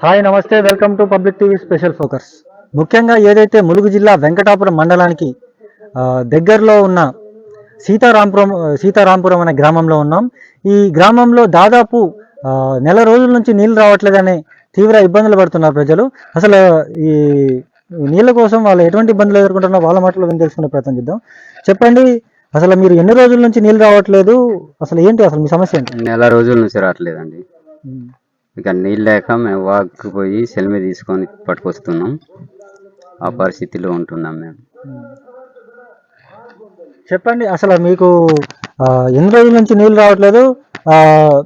Hi నమస్తే. Welcome to public TV special focus ముఖ్యంగా ఏదైతే ములుగు జిల్లా వెంకటాపురం మండలానికి దగ్గరలో ఉన్న సీతారాంపురం సీతారాంపురం అనే గ్రామంలో ఉన్నాం. ఈ గ్రామంలో దాదాపు నెల రోజుల నుంచి నీళ్ళు రావట్లేదనే తీవ్ర ఇబ్బందులు పడుతున్నారు ప్రజలు. అసలు ఈ ఈ నీళ్ళ కోసం వాళ్ళు ఎటువంటి ఇబ్బందులు ఎదుర్కొంటున్నారో వాళ్ళ మాటలో విని తెలుసుకునే ప్రయత్నం చేద్దాం. చెప్పండి అసలు మీరు ఎన్ని రోజుల నుంచి నీళ్ళు రావట్లేదు? అసలు ఏంటి అసలు మీ సమస్య ఏంటి? నెల రోజుల నుంచి రావట్లేదండి. ఇక నీళ్ళు లేక మేము వాక్కి పోయి సెల్మి తీసుకొని పట్టుకొస్తున్నాం. ఆ పరిస్థితిలో ఉంటున్నాం మేము. చెప్పండి అసలు మీకు ఆ, ఎన్ని రోజుల నుంచి నీళ్ళు రావట్లేదు? ఆ,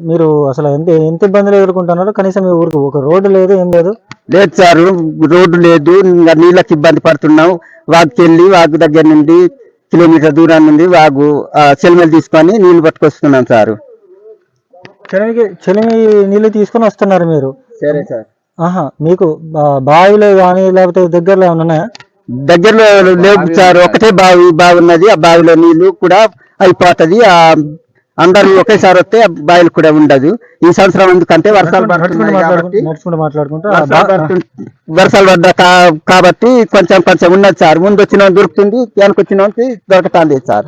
మీరు అసలు ఎంత ఎంత ఇబ్బందులు ఎదుర్కొంటున్నారు? కనీసం మీ ఊరికి ఒక రోడ్డు లేదు ఏం లేదు? లేదు సార్ రోడ్డు లేదు ఇంకా నీళ్ళకి ఇబ్బంది పడుతున్నాం. వాగుకి వెళ్ళి వాగు దగ్గర నుండి కిలోమీటర్ దూరం నుండి వాగు సెల్మెలు తీసుకొని నీళ్ళు పట్టుకొస్తున్నాం సార్. చెలిమికి చెలిమి నీళ్ళు తీసుకొని వస్తున్నారు మీరు? సరే సార్. ఆహా మీకు బావిలో కానీ లేకపోతే దగ్గరలో ఉన్నాయా? దగ్గరలో లేవు సార్. ఒకటే బావి బావి ఉన్నది. ఆ బావిలో నీళ్ళు కూడా అయిపోతది. ఆ అందరూ ఒకేసారి వస్తే ఆ బావిలు కూడా ఉండదు. ఈ సంవత్సరం ఎందుకంటే వర్షాలు వర్షాలు పడ్డా కా- కాబట్టి కొంచెం కొంచెం ఉన్నది సార్. ముందు వచ్చిన దొరుకుతుంది. వెనక వచ్చిన వానికి దొరకటాంది సార్.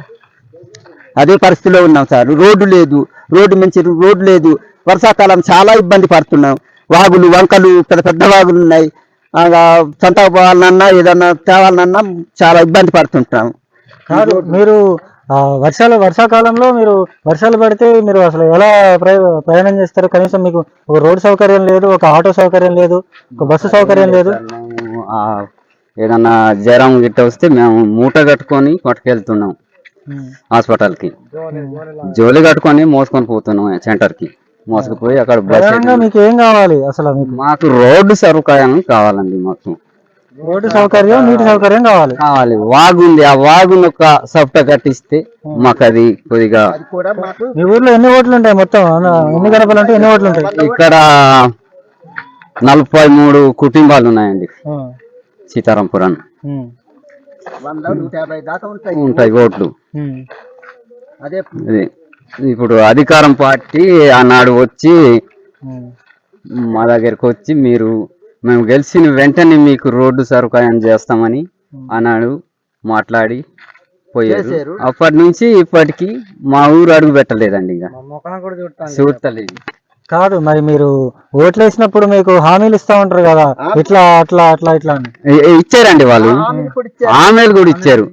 అదే పరిస్థితిలో ఉన్నాం సార్. రోడ్డు లేదు. రోడ్డు మంచి రోడ్డు లేదు. వర్షాకాలం చాలా ఇబ్బంది పడుతున్నాం. వాగులు వంకలు పెద్ద పెద్ద వాగులు ఉన్నాయి. సంత పోవాలన్నా ఏదన్నా తేవాలన్నా చాలా ఇబ్బంది పడుతుంటాం. కాదు మీరు వర్షాలు వర్షాకాలంలో మీరు వర్షాలు పడితే మీరు అసలు ఎలా ప్రయ- ప్రయాణం చేస్తారు? కనీసం మీకు ఒక రోడ్ సౌకర్యం లేదు ఒక ఆటో సౌకర్యం లేదు ఒక బస్సు సౌకర్యం లేదు. ఏదన్నా జ్వరం గిట్ట వస్తే మేము మూట కట్టుకొని పట్టుకెళ్తున్నాం హాస్పిటల్కి. జోలి కట్టుకొని మోసుకొని పోతున్నాం సెంటర్కి. మోసుకుపోయి అక్కడ మీకు ఏం కావాలి అసలు మీకు? మాకు రోడ్డు సౌకర్యం కావాలండి మాకు. రోడ్డు సౌకర్యం నీటి సౌకర్యం కావాలి. కావాలి. వాగు ఉంది. ఆ వాగును ఒక సప్ట కట్టిస్తే మాకు అది కొద్దిగా మీ ఊర్లో ఎన్ని ఓట్లు ఉంటాయి మొత్తం? ఎన్ని గడపలు ఉంటాయి ఎన్ని ఓట్లు ఉంటాయి? ఇక్కడ నలభై మూడు కుటుంబాలు ఉన్నాయండి. ఉంటాయి. ఓట్లు. అదే ఇప్పుడు అధికారం పార్టీ ఆనాడు వచ్చి. మా దగ్గరికి వచ్చి మీరు మేము గెలిచిన వెంటనే మీకు రోడ్డు సౌకర్యం చేస్తామని ఆనాడు మాట్లాడి పోయారు. అప్పటి నుంచి ఇప్పటికి మా ఊరు అడుగు పెట్టలేదండి ఇక. చూస్తలేదు కాదు మరి మీరు ఓట్లు వేసినప్పుడు మీకు హామీలు ఇస్తా ఉంటారు కదా. ఇట్లా అట్లా అట్లా ఇట్లా అని. ఇచ్చారండి వాళ్ళు? ఆమెలు కూడా ఇచ్చారు.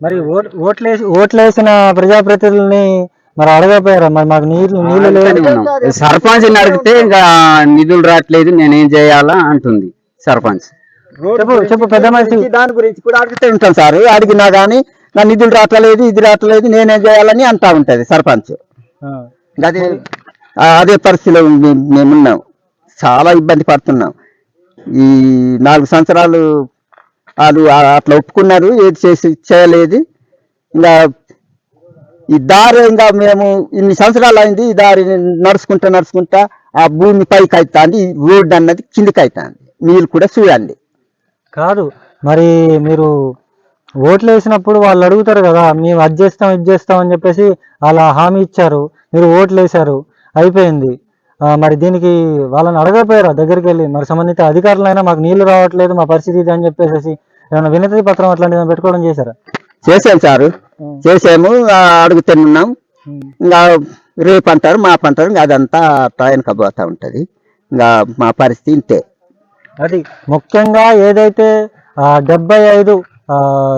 మరి ఓట్- ఓట్లు వేసి ఓట్లు వేసిన ప్రజాప్రతినిధుల్ని మరి అడగపోయారా? మరి మాకు నీళ్ళు నీళ్ళు లేదు సర్పంచ్ అడిగితే ఇంకా నిధులు రావట్లేదు నేనేం చేయాలా అంటుంది సర్పంచ్. చెప్పు చెప్పు పెద్ద మనిషి. దాని గురించి కూడా అడుగుతూ ఉంటాం సార్. అడిగినా గానీ నా నిధులు రావట్లేదు ఇది రావట్లేదు నేనేం చేయాలని అంటా ఉంటది సర్పంచ్. ఆ. అదే అదే పరిస్థితిలో మేము మేమున్నాం. చాలా ఇబ్బంది పడుతున్నాం. ఈ నాలుగు సంవత్సరాలు వాళ్ళు అట్లా ఒప్పుకున్నారు ఏది చేసి చేయలేదు. ఇంకా ఈ దారి ఇంకా మేము ఇన్ని సంవత్సరాలు అయింది ఈ దారి నడుచుకుంటా నడుచుకుంటా ఆ భూమి పైకి అవుతుంది రోడ్డు అన్నది కిందికి అవుతుంది మీరు కూడా చూడండి. కాదు మరి మీరు ఓట్లు వేసినప్పుడు వాళ్ళు అడుగుతారు కదా మేము అది చేస్తాం ఇది చేస్తాం అని చెప్పేసి అలా హామీ ఇచ్చారు. మీరు ఓట్లు వేశారు. అయిపోయింది. మరి దీనికి వాళ్ళని అడగపోయారా దగ్గరికి వెళ్ళి మరి సంబంధిత అధికారులైనా మాకు నీళ్ళు రావట్లేదు మా పరిస్థితి ఇది అని చెప్పేసి ఏమైనా వినతి పత్రం అట్లాంటిది పెట్టుకోవడం చేశారా? చేసాం సారు. చేసాము అడుగుతున్నాం ఇంకా రేపు అంటారు మాపు అంటారు. ఇంకా అదంతా టైంకి పోతా ఉంటది. ఇంకా మా పరిస్థితి ఇంతే. అది ముఖ్యంగా ఏదైతే డెబ్బై ఐదు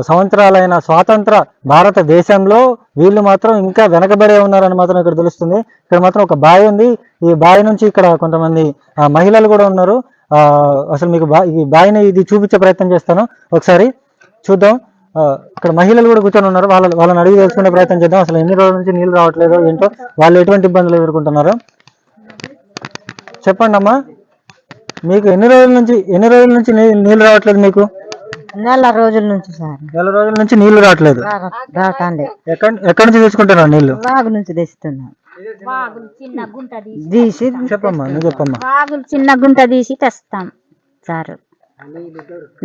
సంవత్సరాలైన స్వాతంత్ర భారతదేశంలో వీళ్ళు మాత్రం ఇంకా వెనకబడే ఉన్నారని మాత్రం ఇక్కడ తెలుస్తుంది. ఇక్కడ మాత్రం ఒక బావి ఉంది. ఈ బావి నుంచి ఇక్కడ కొంతమంది మహిళలు కూడా ఉన్నారు. అసలు మీకు బా ఈ బావిని ఇది చూపించే ప్రయత్నం చేస్తాను. ఒకసారి చూద్దాం. ఇక్కడ మహిళలు కూడా కూర్చొని ఉన్నారు. వాళ్ళ వాళ్ళని అడిగి తెలుసుకునే ప్రయత్నం చేద్దాం. అసలు ఎన్ని రోజుల నుంచి నీళ్ళు రావట్లేదు ఏంటో. వాళ్ళు ఎటువంటి ఇబ్బందులు ఎదుర్కొంటున్నారు? చెప్పండి అమ్మా మీకు ఎన్ని రోజుల నుంచి ఎన్ని రోజుల నుంచి నీళ్ళు రావట్లేదు మీకు? నెల రోజుల నుంచి సార్. నెల రోజుల నుంచి నీళ్ళు రావట్లేదు. రావటాండి ఎక్కడ ఎక్కడి నుంచి తెచ్చుకుంటున్నావు నీళ్ళు? వాగు నుంచి తెస్తున్నాం. వాగులు చిన్న గుంట తీసి తీసి చెప్పమ్మా నువ్వు చెప్పమ్మా. వాగులు చిన్న గుంట తీసి తెస్తాం సార్.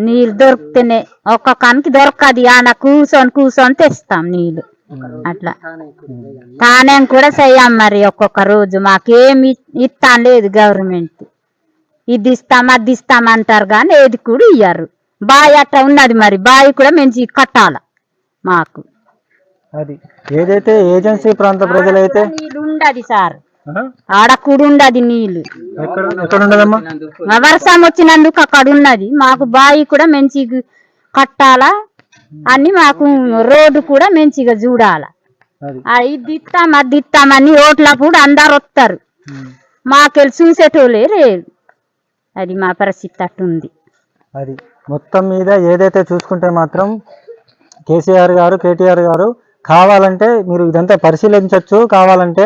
నీళ్ళు దొరికితేనే ఒక్క కనికి దొరకదు. ఆడ కూర్చొని కూర్చొని తెస్తాం నీళ్ళు. అట్లా. తానేం కూడా చెయ్యం మరి ఒక్కొక్క రోజు. మాకేమి ఇస్తాం లేదు గవర్నమెంట్. ఇది ఇస్తాం అది ఇస్తాం అంటారు కానీ ఏది కూడా ఇయ్యారు. బావి అట్ట ఉన్నది మరి. బావి కూడా మంచి కట్టాల మాకు. అది ఏదైతే ఏజెన్సీ ప్రాంత ప్రజలైతే నీళ్ళు ఉండదు సార్? ఆడ కూడా ఉండదు ఎక్కడ ఉండదమ్మా? ఆ వర్షం వచ్చినందుకు అక్కడ ఉన్నది. మాకు బావి కూడా మంచిగా కట్టాలా అని మాకు రోడ్డు కూడా మంచిగా చూడాల. అది. అది ఇస్తామని ఓట్లప్పుడు అందరు వస్తారు మాకెళ్ళి చూసేటోళ్ళే లేరు. అది మా పరిస్థితి అట్టుంది. అది. మొత్తం మీద ఏదైతే చూసుకుంటే మాత్రం కేసీఆర్ గారు కేటీఆర్ గారు కావాలంటే మీరు ఇదంతా పరిశీలించవచ్చు కావాలంటే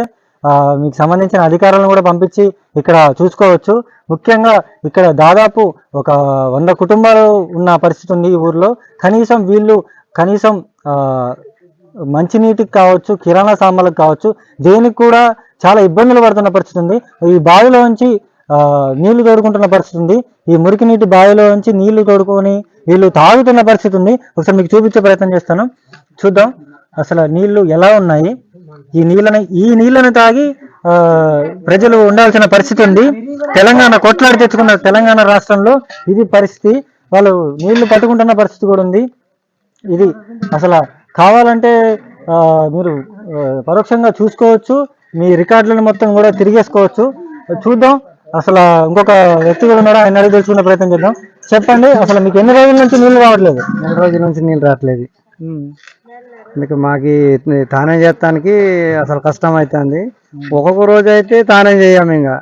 మీకు సంబంధించిన అధికారులను కూడా పంపించి ఇక్కడ చూసుకోవచ్చు. ముఖ్యంగా ఇక్కడ దాదాపు ఒక వంద కుటుంబాలు ఉన్న పరిస్థితి ఉంది ఈ ఊర్లో. కనీసం వీళ్ళు కనీసం మంచినీటికి కావచ్చు కిరాణా సామాన్లకు కావచ్చు దేనికి కూడా చాలా ఇబ్బందులు పడుతున్న పరిస్థితి ఉంది. ఈ బావిలోంచి నుంచి నీళ్ళు తోడుకుంటున్న పరిస్థితి ఉంది. ఈ మురికి నీటి బావిలో నుంచి నీళ్ళు తోడుకొని వీళ్ళు తాగుతున్న పరిస్థితి ఉంది. ఒకసారి మీకు చూపించే ప్రయత్నం చేస్తాను. చూద్దాం అసలు నీళ్ళు ఎలా ఉన్నాయి. ఈ నీళ్ళని ఈ నీళ్ళను తాగి ప్రజలు ఉండాల్సిన పరిస్థితి ఉంది. తెలంగాణ కొట్లాడి తెచ్చుకున్న తెలంగాణ రాష్ట్రంలో ఇది పరిస్థితి. వాళ్ళు నీళ్ళు పట్టుకుంటున్న పరిస్థితి కూడా ఉంది. ఇది అసలు కావాలంటే మీరు పరోక్షంగా చూసుకోవచ్చు. మీ రికార్డులను మొత్తం కూడా తిరిగేసుకోవచ్చు. చూద్దాం. అసలు ఇంకొక వ్యక్తి కూడా ఉన్నాడు? ఆయన అడిగి తెలుసుకునే ప్రయత్నం చేద్దాం. చెప్పండి అసలు మీకు ఎన్ని రోజుల నుంచి నీళ్ళు రావట్లేదు? నెల రోజుల నుంచి నీళ్ళు రావట్లేదు. అందుకే మాకి తానం చేస్తానికి అసలు కష్టం అవుతుంది ఒక్కొక్క రోజు అయితే తానం చేయం ఇంకా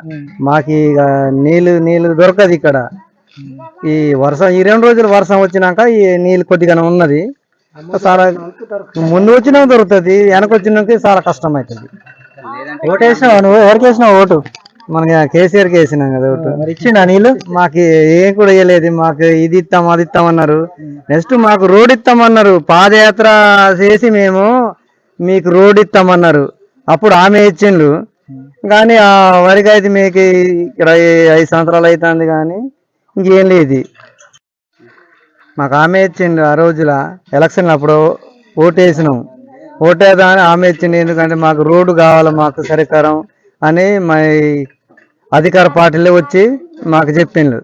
మాకి ఇక నీళ్ళు నీళ్ళు దొరకదు ఇక్కడ. ఈ వర్షం ఈ రెండు రోజులు వర్షం వచ్చినాక ఈ నీళ్ళు కొద్దిగానే ఉన్నది. చాలా ముందు వచ్చినా దొరుకుతుంది వెనక వచ్చినాక చాలా కష్టం అవుతుంది ఓటు వేసినావు నువ్వు? ఎవరికి వేసినావు ఓటు? మనకి కేసీఆర్కి వేసినాం కదా ఒకటి మరి ఇచ్చిండా నీళ్ళు? మాకు ఏం కూడా ఇవ్వలేదు మాకు ఇది ఇస్తాం అది ఇస్తామన్నారు నెక్స్ట్ మాకు రోడ్ ఇస్తామన్నారు పాదయాత్ర చేసి మేము మీకు రోడ్ ఇస్తామన్నారు అప్పుడు ఆమె ఇచ్చిండ్రు కానీ ఆ వరికి అయితే మీకు ఇక్కడ ఐదు సంవత్సరాలు అవుతుంది కానీ ఇంకేం లేదు. మాకు ఆమె ఇచ్చిండు ఆ రోజుల ఎలక్షన్ అప్పుడు ఓటు వేసినాం ఓటు వేద్దామని ఆమె ఇచ్చిండు. ఎందుకంటే మాకు రోడ్డు కావాలి మాకు సరికారం అని మా అధికార పార్టీలే వచ్చి మాకు చెప్పిండ్రు.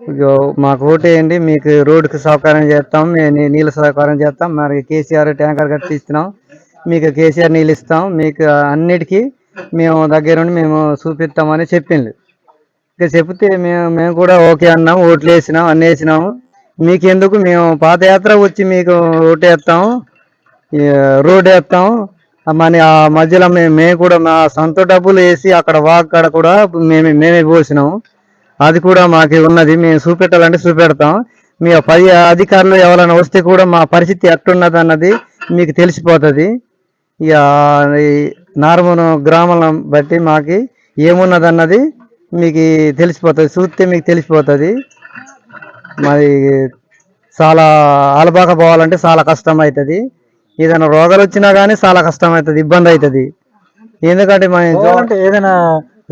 ఇగో మాకు ఓటేయండి మీకు రోడ్డుకి సౌకర్యం చేస్తాం మేము నీళ్ళ సౌకర్యం చేస్తాం మరి కేసీఆర్ ట్యాంకర్ కట్టిస్తున్నాం మీకు కేసీఆర్ నీళ్ళు ఇస్తాం మీకు అన్నిటికీ మేము దగ్గరుండి మేము చూపిస్తామని చెప్పిండ్రు. ఇక చెప్తే మేము మేము కూడా ఓకే అన్నాం ఓట్లు వేసినాం అన్నీ వేసినాము. మీకు ఎందుకు మేము పాదయాత్ర వచ్చి మీకు ఓటు వేస్తాము రోడ్ వేస్తాం మరి ఆ మధ్యలో మేము మేము కూడా మా సొంత డబ్బులు వేసి అక్కడ వాక్కడ కూడా మేమే మేమే పోసినాం. అది కూడా మాకు ఉన్నది. మేము చూపెట్టాలంటే చూపెడతాం. మీ పై అధికారులు ఎవరైనా వస్తే కూడా మా పరిస్థితి ఎట్టున్నది అన్నది మీకు తెలిసిపోతుంది. ఇక నార్మల్ గ్రామాలను బట్టి మాకు ఏమున్నది అన్నది మీకు తెలిసిపోతుంది. చూస్తే మీకు తెలిసిపోతుంది. మరి చాలా ఆలబాక పోవాలంటే చాలా కష్టం అవుతుంది. ఏదైనా రోగాలు వచ్చినా కానీ చాలా కష్టం అవుతుంది ఇబ్బంది అవుతుంది ఎందుకంటే మన పోవాలంటే ఏదైనా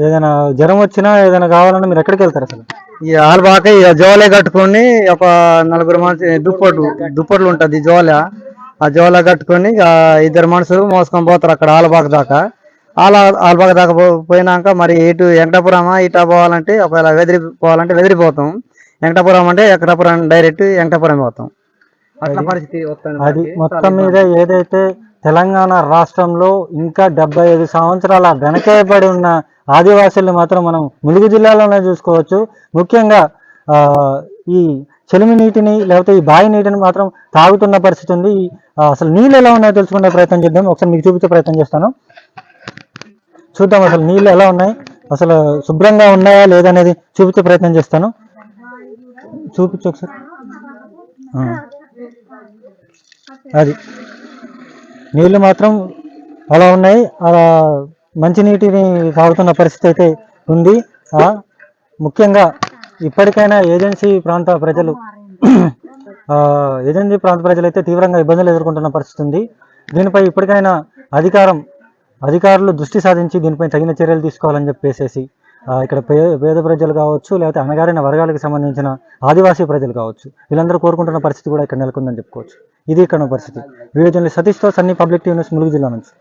ఏదైనా జ్వరం వచ్చినా ఏదైనా కావాలన్నా మీరు ఎక్కడికి వెళ్తారు అసలు? ఈ ఆలబాక ఇక జోలే కట్టుకొని ఒక నలుగురు మనిషి దుప్పట్లు దుప్పట్లు ఉంటది జోల. ఆ జోల కట్టుకొని ఇద్దరు మనుషులు మోసుకొని పోతారు అక్కడ ఆలబాక దాకా. ఆల ఆలబాక దాకా పోయినాక మరి ఇటు వెంకటాపురమా ఇటా పోవాలంటే ఒకవేళ వెదిరి పోవాలంటే వెదిరిపోతాం. వెంకటాపురం అంటే వెంకటాపురం డైరెక్ట్ వెంకటాపురం పోతాం. అది మొత్తం మీద ఏదైతే తెలంగాణ రాష్ట్రంలో ఇంకా డెబ్బై ఐదు సంవత్సరాల వెనకబడి ఉన్న ఆదివాసుల్ని మాత్రం మనం ములుగు జిల్లాలోనే చూసుకోవచ్చు. ముఖ్యంగా ఈ చెలిమి నీటిని లేకపోతే ఈ బావి నీటిని మాత్రం తాగుతున్న పరిస్థితి ఉంది. అసలు నీళ్ళు ఎలా ఉన్నాయో తెలుసుకునే ప్రయత్నం చేద్దాం. ఒకసారి మీకు చూపించే ప్రయత్నం చేస్తాను. చూద్దాం అసలు నీళ్ళు ఎలా ఉన్నాయి. అసలు శుభ్రంగా ఉన్నాయా లేదనేది చూపించే ప్రయత్నం చేస్తాను. చూపించు ఒకసారి. అది. నీళ్ళు మాత్రం అలా ఉన్నాయి. అలా మంచినీటిని తాగుతున్న పరిస్థితి అయితే ఉంది. ముఖ్యంగా ఇప్పటికైనా ఏజెన్సీ ప్రాంత ప్రజలు ఏజెన్సీ ప్రాంత ప్రజలు అయితే తీవ్రంగా ఇబ్బందులు ఎదుర్కొంటున్న పరిస్థితి ఉంది. దీనిపై ఇప్పటికైనా అధికారం అధికారులు దృష్టి సాధించి దీనిపై తగిన చర్యలు తీసుకోవాలని చెప్పేసేసి ఇక్కడ పేద ప్రజలు కావచ్చు లేకపోతే అణగారిన వర్గాలకు సంబంధించిన ఆదివాసీ ప్రజలు కావచ్చు. వీళ్ళందరూ కోరుకుంటున్న పరిస్థితి కూడా ఇక్కడ నెలకొందని చెప్పుకోవచ్చు. ఇది ఇక్కడ పరిస్థితి. Video journalist సతీష్తో Sunny public TV news Mulugu జిల్లా నుంచి.